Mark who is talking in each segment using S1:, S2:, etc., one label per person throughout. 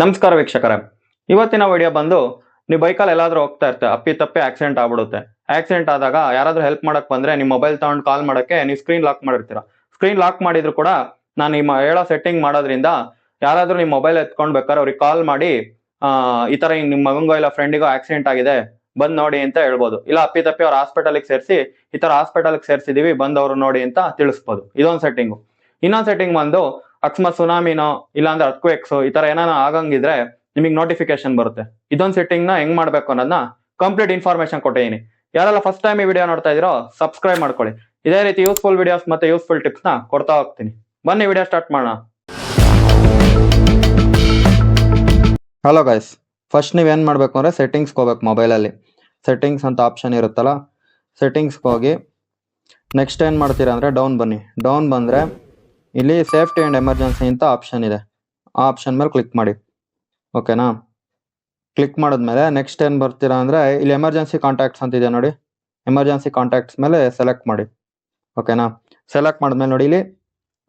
S1: ನಮಸ್ಕಾರ ವೀಕ್ಷಕರೇ. ಇವತ್ತಿನ ವಿಡಿಯೋ ಬಂದು ನೀವು ಬೈಕಲ್ಲಿ ಎಲ್ಲಾದರೂ ಹೋಗ್ತಾ ಇರ್ತೆ, ಅಪ್ಪಿ ತಪ್ಪಿ ಆಕ್ಸಿಡೆಂಟ್ ಆಗ್ಬಿಡುತ್ತೆ. ಆಕ್ಸಿಡೆಂಟ್ ಆದಾಗ ಯಾರಾದರೂ ಹೆಲ್ಪ್ ಮಾಡಕ್ ಬಂದ್ರೆ ನಿಮ್ಮ ಮೊಬೈಲ್ ತಗೊಂಡು ಕಾಲ್ ಮಾಡಕ್ಕೆ ನೀವು ಸ್ಕ್ರೀನ್ ಲಾಕ್ ಮಾಡಿರ್ತೀರ. ಸ್ಕ್ರೀನ್ ಲಾಕ್ ಮಾಡಿದ್ರು ಕೂಡ ನಾನು ನಿಮ್ಮ ಹೇಳೋ ಸೆಟ್ಟಿಂಗ್ ಮಾಡೋದ್ರಿಂದ ಯಾರಾದರೂ ನಿಮ್ಮ ಮೊಬೈಲ್ ಎತ್ಕೊಂಡು ಬೇಕಾದ್ರೆ ಅವ್ರಿಗೆ ಕಾಲ್ ಮಾಡಿ ಈ ಥರ ನಿಮ್ಮ ಮಗಂಗೋ ಇಲ್ಲ ಫ್ರೆಂಡಿಗೋ ಆಕ್ಸಿಡೆಂಟ್ ಆಗಿದೆ, ಬಂದು ನೋಡಿ ಅಂತ ಹೇಳ್ಬೋದು. ಇಲ್ಲ ಅಪ್ಪಿ ತಪ್ಪಿ ಅವ್ರ ಹಾಸ್ಪಿಟಲ್ಗೆ ಸೇರಿಸಿ, ಈ ಥರ ಹಾಸ್ಪಿಟಲ್ಗೆ ಬಂದು ಅವರು ನೋಡಿ ಅಂತ ತಿಳಿಸ್ಬೋದು. ಇದೊಂದು ಸೆಟ್ಟಿಂಗು ಇನ್ನೊಂದು ಸೆಟ್ಟಿಂಗ್ ಬಂದು ಅಕಸ್ಮಾತ್ ಸುನಾಮಿನೋ ಇಲ್ಲಾಂದ್ರೆ ಅರ್ಕ್ವೇಕ್ಸ್ ಈ ತರ ಏನಾನ ಆಗಂಗಿದ್ರೆ ನಿಮಗೆ ನೋಟಿಫಿಕೇಶನ್ ಬರುತ್ತೆ. ಇದೊಂದು ಸೆಟ್ಟಿಂಗ್ನ ಹೆಂಗ್ ಮಾಡ್ಬೇಕು ಅನ್ನೋದನ್ನ ಕಂಪ್ಲೀಟ್ ಇನ್ಫಾರ್ಮೇಶನ್ ಕೊಟ್ಟಿದ್ದೀನಿ ಯಾರೆಲ್ಲ ಫಸ್ಟ್ ಟೈಮ್ ಈ ವಿಡಿಯೋ ನೋಡ್ತಾ ಇದೀರೋ ಸಬ್ಸ್ಕ್ರೈಬ್ ಮಾಡ್ಕೊಳ್ಳಿ. ಇದೇ ರೀತಿ ಯೂಸ್ಫುಲ್ ವಿಡಿಯೋಸ್ ಮತ್ತೆ ಯೂಸ್ಫುಲ್ ಟಿಪ್ಸ್ನ ಕೊಡ್ತಾ ಹೋಗ್ತೀನಿ. ಬನ್ನಿ ವಿಡಿಯೋ ಸ್ಟಾರ್ಟ್ ಮಾಡೋಣ. ಹಲೋ ಗೈಸ್ ಫಸ್ಟ್ ನೀವು ಏನು ಮಾಡಬೇಕು ಅಂದರೆ ಸೆಟ್ಟಿಂಗ್ಸ್ಗೆ ಹೋಗ್ಬೇಕು ಮೊಬೈಲಲ್ಲಿ ಸೆಟ್ಟಿಂಗ್ಸ್ ಅಂತ ಆಪ್ಷನ್ ಇರುತ್ತಲ್ಲ ಸೆಟ್ಟಿಂಗ್ಸ್ಗೆ ಹೋಗಿ ನೆಕ್ಸ್ಟ್ ಏನು ಮಾಡ್ತೀರಾ ಅಂದ್ರೆ ಡೌನ್ ಬನ್ನಿ. ಡೌನ್ ಬಂದರೆ ಇಲ್ಲಿ ಸೇಫ್ಟಿ ಆ್ಯಂಡ್ ಎಮರ್ಜೆನ್ಸಿ ಅಂತ ಆಪ್ಷನ್ ಇದೆ. ಆ ಆಪ್ಷನ್ ಮೇಲೆ ಕ್ಲಿಕ್ ಮಾಡಿ. ಓಕೆನಾ ಕ್ಲಿಕ್ ಮಾಡಿದ್ಮೇಲೆ ನೆಕ್ಸ್ಟ್ ಏನು ಬರ್ತೀರಾ ಅಂದರೆ ಇಲ್ಲಿ ಎಮರ್ಜೆನ್ಸಿ ಕಾಂಟ್ಯಾಕ್ಟ್ಸ್ ಅಂತ ಇದೆ ನೋಡಿ. ಎಮರ್ಜೆನ್ಸಿ ಕಾಂಟ್ಯಾಕ್ಟ್ಸ್ ಮೇಲೆ ಸೆಲೆಕ್ಟ್ ಮಾಡಿ. ಓಕೆನಾ ಸೆಲೆಕ್ಟ್ ಮಾಡಿದ್ಮೇಲೆ ನೋಡಿ ಇಲ್ಲಿ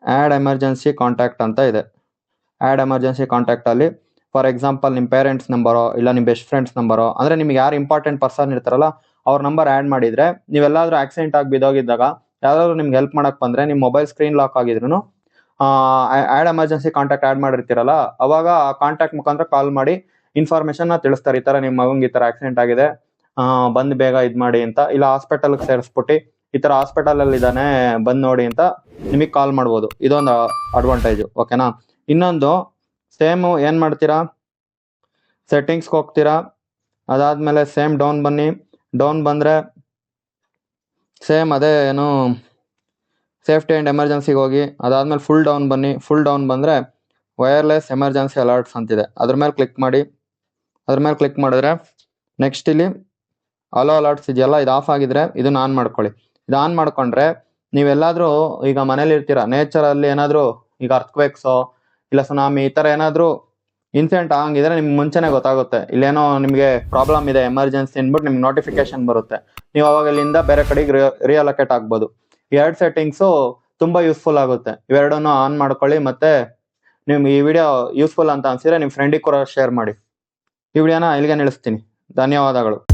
S1: ಆ್ಯಡ್ ಎಮರ್ಜೆನ್ಸಿ ಕಾಂಟ್ಯಾಕ್ಟ್ ಅಂತ ಇದೆ. ಆ್ಯಡ್ ಎಮರ್ಜೆನ್ಸಿ ಕಾಂಟ್ಯಾಕ್ಟಲ್ಲಿ ಫಾರ್ ಎಕ್ಸಾಂಪಲ್ ನಿಮ್ಮ ಪೇರೆಂಟ್ಸ್ ನಂಬರೋ ಇಲ್ಲ ನಿಮ್ಮ ಬೆಸ್ಟ್ ಫ್ರೆಂಡ್ಸ್ ನಂಬರೋ ಅಂದರೆ ನಿಮ್ಗೆ ಯಾರು ಇಂಪಾರ್ಟೆಂಟ್ ಪರ್ಸನ್ ಇರ್ತಾರಲ್ಲ ಅವ್ರ ನಂಬರ್ ಆ್ಯಡ್ ಮಾಡಿದರೆ ನೀವೆಲ್ಲಾದರೂ ಆಕ್ಸಿಡೆಂಟ್ ಆಗಿ ಬಿದ್ದೋಗಿದ್ದಾಗ ಯಾರಾದರೂ ನಿಮ್ಗೆ ಹೆಲ್ಪ್ ಮಾಡೋಕ್ಕೆ ಬಂದರೆ ನಿಮ್ಮ ಮೊಬೈಲ್ ಸ್ಕ್ರೀನ್ ಲಾಕ್ ಆಗಿದ್ರು ಆ್ಯಡ್ ಎಮರ್ಜೆನ್ಸಿ ಕಾಂಟ್ಯಾಕ್ಟ್ ಆ್ಯಡ್ ಮಾಡಿರ್ತೀರಲ್ಲ, ಅವಾಗ ಆ ಕಾಂಟ್ಯಾಕ್ಟ್ ಮುಖಾಂತರ ಕಾಲ್ ಮಾಡಿ ಇನ್ಫಾರ್ಮೇಶನ್ನ ತಿಳಿಸ್ತಾರೆ. ಈ ತರ ನಿಮ್ಮ ಮಗಂಗೆ ಈ ತರ ಆಕ್ಸಿಡೆಂಟ್ ಆಗಿದೆ ಬಂದ್ ಬೇಗ ಇದ್ ಮಾಡಿ ಅಂತ. ಇಲ್ಲ ಹಾಸ್ಪಿಟಲ್ ಸೇರಿಸ್ಬಿಟ್ಟು ಈ ತರ ಹಾಸ್ಪಿಟಲ್ ಅಲ್ಲಿ ಇದಾನೆ ಬಂದ್ ನೋಡಿ ಅಂತ ನಿಮಗೆ ಕಾಲ್ ಮಾಡ್ಬೋದು. ಇದೊಂದು ಅಡ್ವಾಂಟೇಜ್ ಓಕೆನಾ ಇನ್ನೊಂದು ಸೇಮ್ ಏನ್ ಮಾಡ್ತೀರಾ? ಸೆಟ್ಟಿಂಗ್ಸ್ಗೆ ಹೋಗ್ತೀರಾ? ಅದಾದ್ಮೇಲೆ ಸೇಮ್ ಡೌನ್ ಬನ್ನಿ. ಡೌನ್ ಬಂದ್ರೆ ಸೇಮ್ ಅದೇ ಏನು ಸೇಫ್ಟಿ ಆ್ಯಂಡ್ ಎಮರ್ಜೆನ್ಸಿಗೆ ಹೋಗಿ, ಅದಾದಮೇಲೆ ಫುಲ್ ಡೌನ್ ಬನ್ನಿ ಫುಲ್ ಡೌನ್ ಬಂದರೆ ವೈರ್ಲೆಸ್ ಎಮರ್ಜೆನ್ಸಿ ಅಲರ್ಟ್ಸ್ ಅಂತಿದೆ. ಅದ್ರ ಮೇಲೆ ಕ್ಲಿಕ್ ಮಾಡಿ. ಅದ್ರ ಮೇಲೆ ಕ್ಲಿಕ್ ಮಾಡಿದ್ರೆ ನೆಕ್ಸ್ಟ್ ಇಲ್ಲಿ ಅಲೋ ಅಲರ್ಟ್ಸ್ ಇದೆಯಲ್ಲ, ಇದು ಆಫ್ ಆಗಿದ್ರೆ ಇದನ್ನ ಆನ್ ಮಾಡ್ಕೊಳ್ಳಿ. ಇದು ಆನ್ ಮಾಡ್ಕೊಂಡ್ರೆ ನೀವೆಲ್ಲಾದರೂ ಈಗ ಮನೇಲಿ ಇರ್ತೀರ ನೇಚರಲ್ಲಿ ಏನಾದರೂ ಈಗ ಅರ್ಥಕ್ವೇಕ್ಸೋ ಇಲ್ಲ ಸುನಾಮಿ ಈ ಥರ ಏನಾದರೂ ಇನ್ಸಿಡೆಂಟ್ ಆಗಂಗಿದ್ರೆ ನಿಮ್ಗೆ ಮುಂಚೆನೆ ಗೊತ್ತಾಗುತ್ತೆ. ಇಲ್ಲೇನೋ ನಿಮಗೆ ಪ್ರಾಬ್ಲಮ್ ಇದೆ ಎಮರ್ಜೆನ್ಸಿ ಅಂದ್ಬಿಟ್ಟು ನಿಮ್ಗೆ ನೋಟಿಫಿಕೇಶನ್ ಬರುತ್ತೆ. ನೀವು ಅವಾಗ ಇಲ್ಲಿಂದ ಬೇರೆ ಕಡೆಗೆ ರಿಯಲೊಕೇಟ್ ಆಗ್ಬೋದು. ಎರಡು ಸೆಟ್ಟಿಂಗ್ಸು ತುಂಬಾ ಯೂಸ್ಫುಲ್ ಆಗುತ್ತೆ. ಇವೆರಡನ್ನು ಆನ್ ಮಾಡ್ಕೊಳ್ಳಿ ಮತ್ತೆ ನಿಮ್ಗೆ ಈ ವಿಡಿಯೋ ಯೂಸ್ಫುಲ್ ಅಂತ ಅನ್ಸಿದ್ರೆ ನಿಮ್ಮ ಫ್ರೆಂಡಿಗೆ ಕೂಡ ಶೇರ್ ಮಾಡಿ. ಈ ವಿಡಿಯೋನ ಇಲ್ಲಿಗೆ ನಿಲ್ಲಿಸ್ತೀನಿ. ಧನ್ಯವಾದಗಳು.